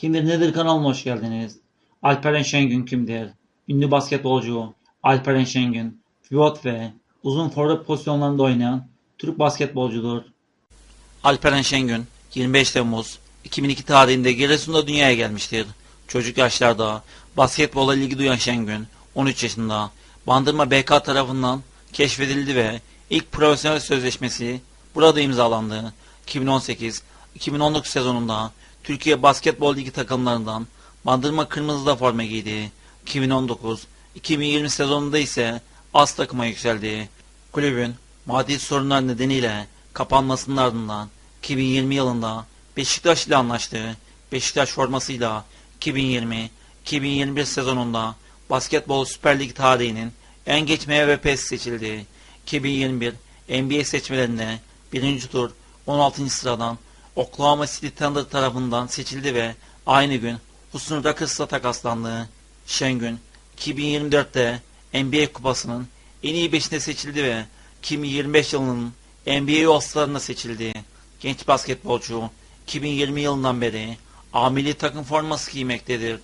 Kimdir Nedir kanalıma hoş geldiniz. Alperen Şengün kimdir? Ünlü basketbolcu Alperen Şengün, pivot ve uzun forvet pozisyonlarında oynayan Türk basketbolcudur. Alperen Şengün 25 Temmuz 2002 tarihinde Giresun'da dünyaya gelmiştir. Çocuk yaşlarda basketbola ilgi duyan Şengün 13 yaşında Bandırma BK tarafından keşfedildi ve ilk profesyonel sözleşmesi burada imzalandı. 2018-2019 sezonunda Türkiye Basketbol Ligi takımlarından Bandırma Kırmızı'da forma giydi. 2019-2020 sezonunda ise az takıma yükseldi. Kulübün maddi sorunlar nedeniyle kapanmasının ardından 2020 yılında Beşiktaş ile anlaştı. Beşiktaş formasıyla 2020-2021 sezonunda Basketbol Süper Lig tarihinin en geç MVP'si seçildi. 2021 NBA seçmelerinde 1. tur 16. sıradan Oklahoma City Thunder tarafından seçildi ve aynı gün Houston Rockets'la takaslandı. Şengün 2024'te NBA kupasının en iyi beşine seçildi ve 2025 yılının NBA All-Star'ına seçildi. Genç basketbolcu 2020 yılından beri A milli takım forması giymektedir.